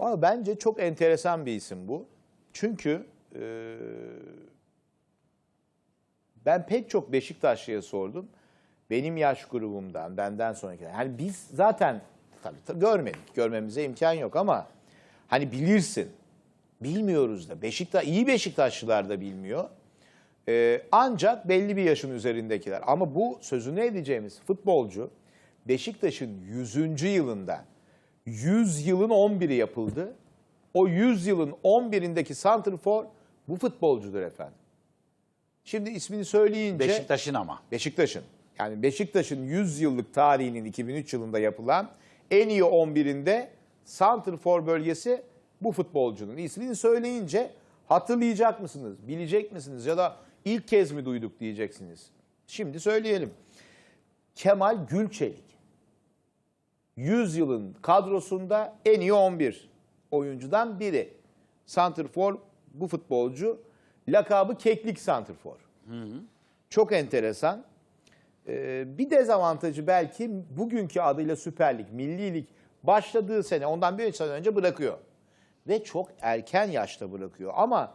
Valla bence çok enteresan bir isim bu. Çünkü e, ben pek çok Beşiktaşlı'ya sordum. Benim yaş grubumdan, benden sonrakiler. Hani biz zaten tabii, tabii görmedik, görmemize imkan yok ama hani bilirsin. Bilmiyoruz da. Beşiktaş, iyi Beşiktaşlılar da bilmiyor. Ee, ancak belli bir yaşın üzerindekiler. Ama bu sözünü edeceğimiz futbolcu Beşiktaş'ın 100. yılında 100 yılın 11'i yapıldı. O 100 yılın 11'indeki santrfor bu futbolcudur efendim. Şimdi ismini söyleyince Beşiktaş'ın ama. Beşiktaş'ın. Yani Beşiktaş'ın 100 yıllık tarihinin 2003 yılında yapılan en iyi 11'inde santrfor bölgesi bu futbolcunun. İsmini söyleyince hatırlayacak mısınız, bilecek misiniz ya da ilk kez mi duyduk diyeceksiniz. Şimdi söyleyelim. Kemal Gülçelik. 100 yılın kadrosunda en iyi 11 oyuncudan biri. Santrfor bu futbolcu. Lakabı Keklik Santrfor. Çok enteresan. Ee, bir dezavantajı belki bugünkü adıyla Süper Lig, Milli Lig başladığı sene ondan bir sene önce bırakıyor. Ve çok erken yaşta bırakıyor. Ama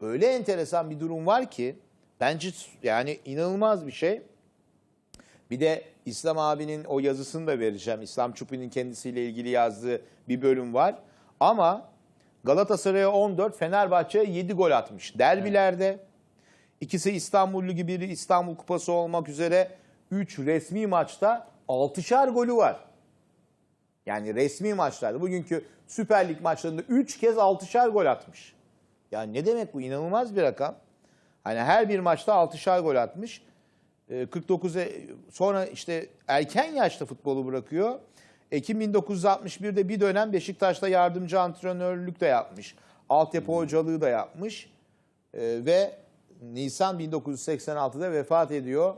öyle enteresan bir durum var ki bence yani inanılmaz bir şey. Bir de İslam abinin o yazısını da vereceğim. İslam Çupi'nin kendisiyle ilgili yazdığı bir bölüm var. Ama Galatasaray'a 14, Fenerbahçe'ye 7 gol atmış. Derbilerde ikisi İstanbul Ligi, biri İstanbul Kupası olmak üzere 3 resmi maçta 6'şar golü var. Yani resmi maçlarda bugünkü Süper Lig maçlarında 3 kez 6'şar gol atmış. Yani ne demek bu? İnanılmaz bir rakam. Hani her bir maçta 6'şar gol atmış. Ee, 49'a sonra işte erken yaşta futbolu bırakıyor. Ekim 1961'de bir dönem Beşiktaş'ta yardımcı antrenörlük de yapmış. Altyapı hocalığı da yapmış. Ee, ve Nisan 1986'da vefat ediyor.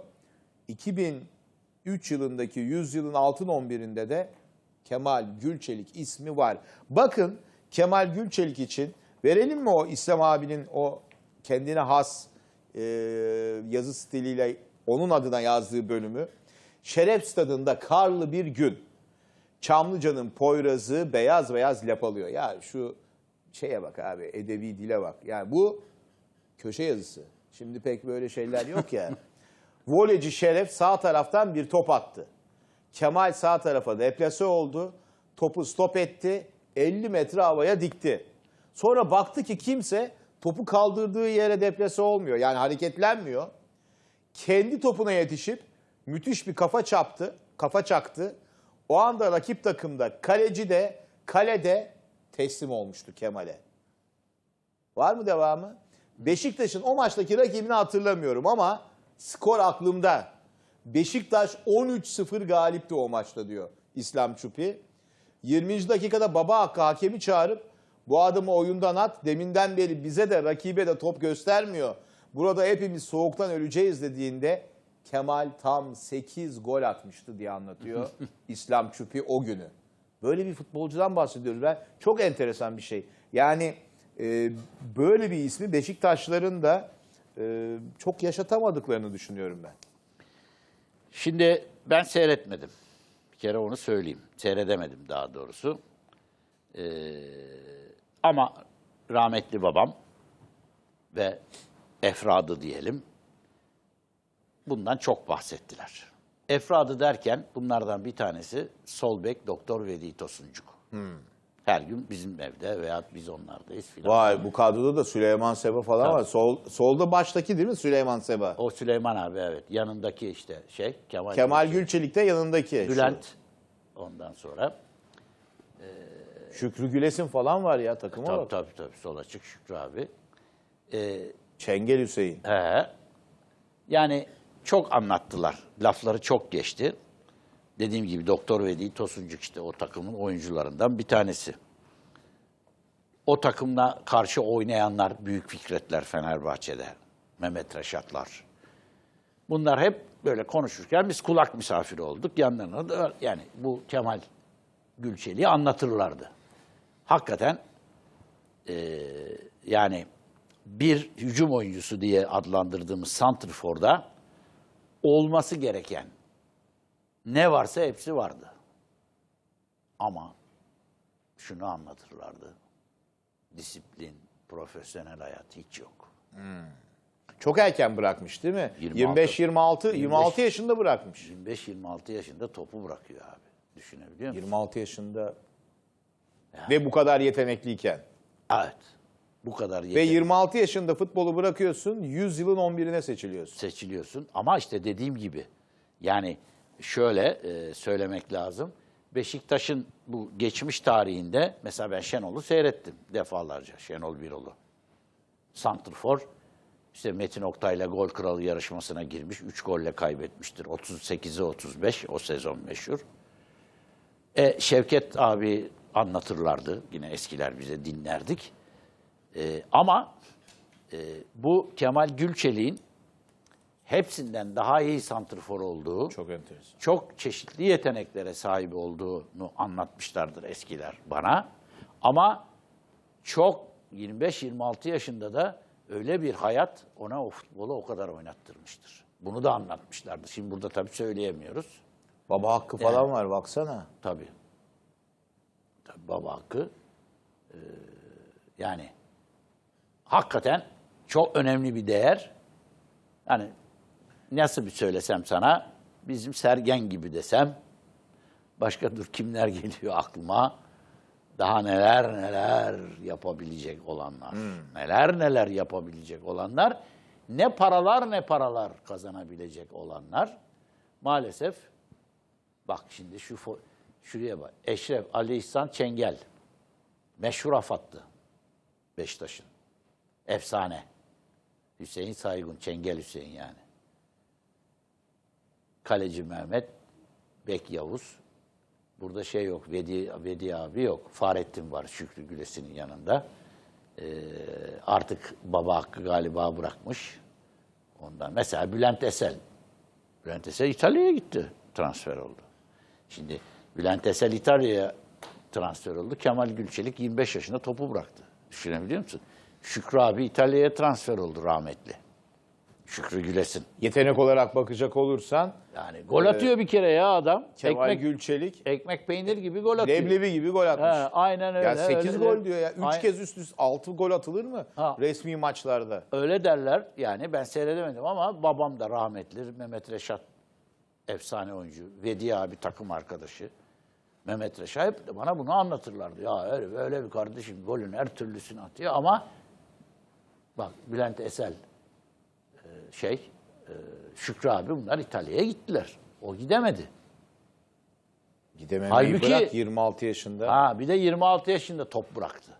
2003 yılındaki 100 yılın altın 11'inde de Kemal Gülçelik ismi var. Bakın Kemal Gülçelik için verelim mi o İslam abinin o kendine has e, yazı stiliyle onun adına yazdığı bölümü. Şeref stadında karlı bir gün. Çamlıca'nın Poyraz'ı beyaz beyaz lap alıyor. Ya şu şeye bak abi edebi dile bak. Yani bu köşe yazısı. Şimdi pek böyle şeyler yok ya. Voleyci Şeref sağ taraftan bir top attı. Kemal sağ tarafa deplase oldu. Topu stop etti. 50 metre havaya dikti. Sonra baktı ki kimse topu kaldırdığı yere deplase olmuyor. Yani hareketlenmiyor. Kendi topuna yetişip müthiş bir kafa çaptı. Kafa çaktı. O anda rakip takımda kaleci de kalede teslim olmuştu Kemal'e. Var mı devamı? Beşiktaş'ın o maçtaki rakibini hatırlamıyorum ama skor aklımda. Beşiktaş 13-0 galipti o maçta diyor İslam Çupi. 20. dakikada baba hakkı hakemi çağırıp bu adamı oyundan at. Deminden beri bize de rakibe de top göstermiyor. Burada hepimiz soğuktan öleceğiz dediğinde Kemal tam 8 gol atmıştı diye anlatıyor İslam Çupi o günü. Böyle bir futbolcudan bahsediyoruz. Ben çok enteresan bir şey. Yani e, böyle bir ismi Beşiktaşların da e, çok yaşatamadıklarını düşünüyorum ben. Şimdi ben seyretmedim. Bir kere onu söyleyeyim. Seyredemedim daha doğrusu. Ee, ama rahmetli babam ve efradı diyelim bundan çok bahsettiler. Efradı derken bunlardan bir tanesi sol bek Doktor Vedi Tosuncuk. Her gün bizim evde veya biz onlardayız filan. Vay bu kadroda da Süleyman Seba falan var. Sol, solda baştaki değil mi Süleyman Seba? O Süleyman abi evet. Yanındaki işte şey Kemal, Kemal. Gülçelik de yanındaki. Şu Bülent ondan sonra. Şükrü Gülesin falan var ya takıma Tabii bak. tabii tabii sol açık Şükrü abi. Ee, Çengel Hüseyin. he, yani çok anlattılar. Lafları çok geçti. Dediğim gibi Doktor Vedi Tosuncuk işte o takımın oyuncularından bir tanesi. O takımla karşı oynayanlar büyük Fikretler Fenerbahçe'de. Mehmet Reşatlar. Bunlar hep böyle konuşurken biz kulak misafiri olduk. Yanlarına da yani bu Kemal Gülçelik'i anlatırlardı. Hakikaten eee, yani bir hücum oyuncusu diye adlandırdığımız Santrfor'da olması gereken ne varsa hepsi vardı. Ama şunu anlatırlardı. Disiplin, profesyonel hayat hiç yok. Çok erken bırakmış değil mi? 26. 25 26 26 yaşında bırakmış. 25-26 yaşında topu bırakıyor abi. Düşünebiliyor musun? 26 yaşında ve bu kadar yetenekliyken. Evet. Bu kadar Ve yetenekli 26 yaşında futbolu bırakıyorsun, 100 yılın 11'ine seçiliyorsun. seçiliyorsun. Ama işte dediğim gibi yani şöyle e, söylemek lazım. Beşiktaş'ın bu geçmiş tarihinde mesela ben Şenol'u seyrettim defalarca. Şenol Birol'u. Santrfor işte Metin Oktay'la gol kralı yarışmasına girmiş. 3 golle kaybetmiştir. 38'e 35 o sezon meşhur. E, Şevket abi anlatırlardı. Yine eskiler bize dinlerdik. E, ama e, bu Kemal Gülçelik'in hepsinden daha iyi santrfor olduğu, çok, enteresan. çok çeşitli yeteneklere sahip olduğunu anlatmışlardır eskiler bana. Ama çok 25-26 yaşında da öyle bir hayat ona o futbolu o kadar oynattırmıştır. Bunu da anlatmışlardı. Şimdi burada tabii söyleyemiyoruz. Baba hakkı falan var baksana. Tabii. Tabii baba hakkı. Ee, yani hakikaten çok önemli bir değer. Yani nasıl bir söylesem sana, bizim Sergen gibi desem, başka dur kimler geliyor aklıma, daha neler neler yapabilecek olanlar, neler neler yapabilecek olanlar, ne paralar ne paralar kazanabilecek olanlar, maalesef Bak şimdi şu şuraya bak. Eşref Ali İhsan Çengel. Meşhur afattı. Beşiktaş'ın. Efsane. Hüseyin Saygun, Çengel Hüseyin yani. Kaleci Mehmet, Bek Yavuz. Burada şey yok, Vedi, Vedi abi yok. Fahrettin var Şükrü Güles'in yanında. Ee, artık baba hakkı galiba bırakmış. Ondan. Mesela Bülent Esel. Bülent Esel İtalya'ya gitti. Transfer oldu. Şimdi Bülent Esel İtalya'ya transfer oldu. Kemal Gülçelik 25 yaşında topu bıraktı. Düşünebiliyor musun? Şükrü abi İtalya'ya transfer oldu rahmetli. Şükrü Gülesin. Yetenek olarak bakacak olursan Yani gol atıyor bir kere ya adam. Kemal ekmek, Gülçelik ekmek peynir gibi gol atıyor. leblebi gibi gol atmış. He, aynen öyle. ya 8 öyle gol de- diyor ya. 3 Aynen. kez üst üste 6 gol atılır mı Ha. resmi maçlarda? Öyle derler. Yani ben seyredemedim ama babam da rahmetli. Mehmet Reşat efsane oyuncu. Vedi abi takım arkadaşı. Mehmet Reşat hep bana bunu anlatırlardı. Ya herif öyle bir kardeşim golün her türlüsünü atıyor ama bak Bülent Esel e, şey e, Şükrü abi bunlar İtalya'ya gittiler. O gidemedi. Gidememeyi Halbuki- bırak 26 yaşında. Ha bir de 26 yaşında top bıraktı.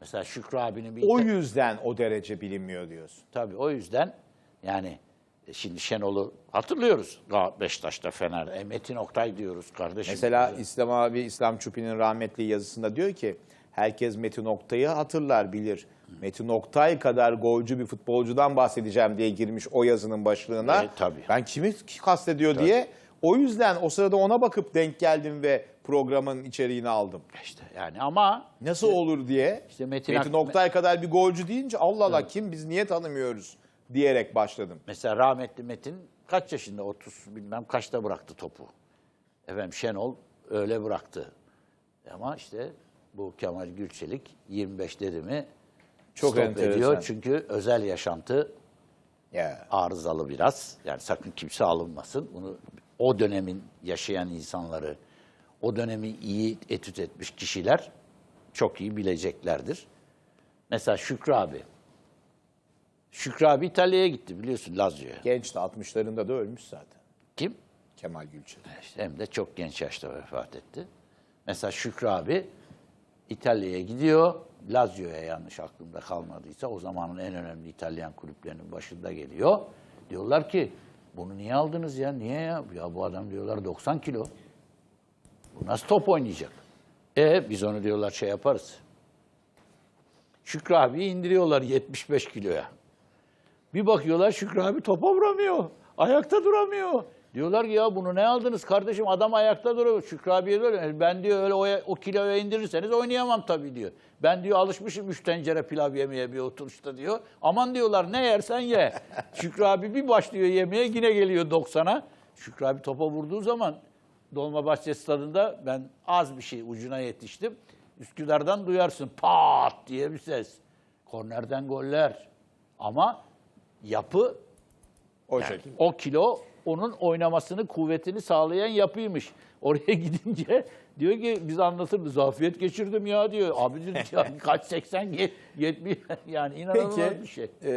Mesela Şükrü abinin bir O yüzden o derece bilinmiyor diyorsun. Tabii o yüzden yani e, şimdi Şenol'u hatırlıyoruz. Beşiktaş'ta Fener. E, Metin Oktay diyoruz kardeşim. Mesela İslam abi İslam Çupi'nin rahmetli yazısında diyor ki herkes Metin Oktay'ı hatırlar bilir. Metin Oktay kadar golcü bir futbolcudan bahsedeceğim diye girmiş o yazının başlığına. E, tabii. Ben kimi kastediyor diye o yüzden o sırada ona bakıp denk geldim ve programın içeriğini aldım. işte yani ama Nasıl olur diye. işte Metin Metin, Oktay kadar bir golcü deyince Allah Allah kim biz niye tanımıyoruz diyerek başladım. mesela rahmetli Metin kaç yaşında 30 bilmem kaçta bıraktı topu. Efendim Şenol öyle bıraktı. Ama işte bu Kemal Gülçelik 25 dedi mi Çok stop enteresan. ediyor. Çünkü özel yaşantı Ya. arızalı biraz. Yani sakın kimse alınmasın. Bunu o dönemin yaşayan insanları, o dönemi iyi etüt etmiş kişiler çok iyi bileceklerdir. Mesela Şükrü abi. Şükrü abi İtalya'ya gitti biliyorsun Lazio'ya. Genç de 60'larında da ölmüş zaten. Kim? Kemal Gülçelik. İşte hem de çok genç yaşta vefat etti. Mesela Şükrü abi İtalya'ya gidiyor. Lazio'ya yanlış aklımda kalmadıysa o zamanın en önemli İtalyan kulüplerinin başında geliyor. Diyorlar ki bunu niye aldınız ya? Niye ya? Ya bu adam diyorlar 90 kilo. Bu nasıl top oynayacak? E biz onu diyorlar şey yaparız. Şükrü abi indiriyorlar 75 kiloya. Bir bakıyorlar Şükrü abi topa vuramıyor. Ayakta duramıyor. Diyorlar ki ya bunu ne aldınız kardeşim adam ayakta duruyor. Şükrü abiye diyor "E, ben diyor öyle o, o kiloya indirirseniz oynayamam tabii diyor. Ben diyor alışmışım üç tencere pilav yemeye bir oturuşta diyor. Aman diyorlar ne yersen ye. Şükrü abi bir başlıyor yemeye yine geliyor 90'a. Şükrü abi topa vurduğu zaman Dolmabahçe stadında ben az bir şey ucuna yetiştim. Üsküdar'dan duyarsın pat diye bir ses. Kornerden goller. Ama yapı O yani şekilde. o kilo onun oynamasını, kuvvetini sağlayan yapıymış. Oraya gidince diyor ki biz anlatır zafiyet geçirdim ya diyor. Abi diyor, kaç 80 70 yani inanılmaz Peki bir şey. e,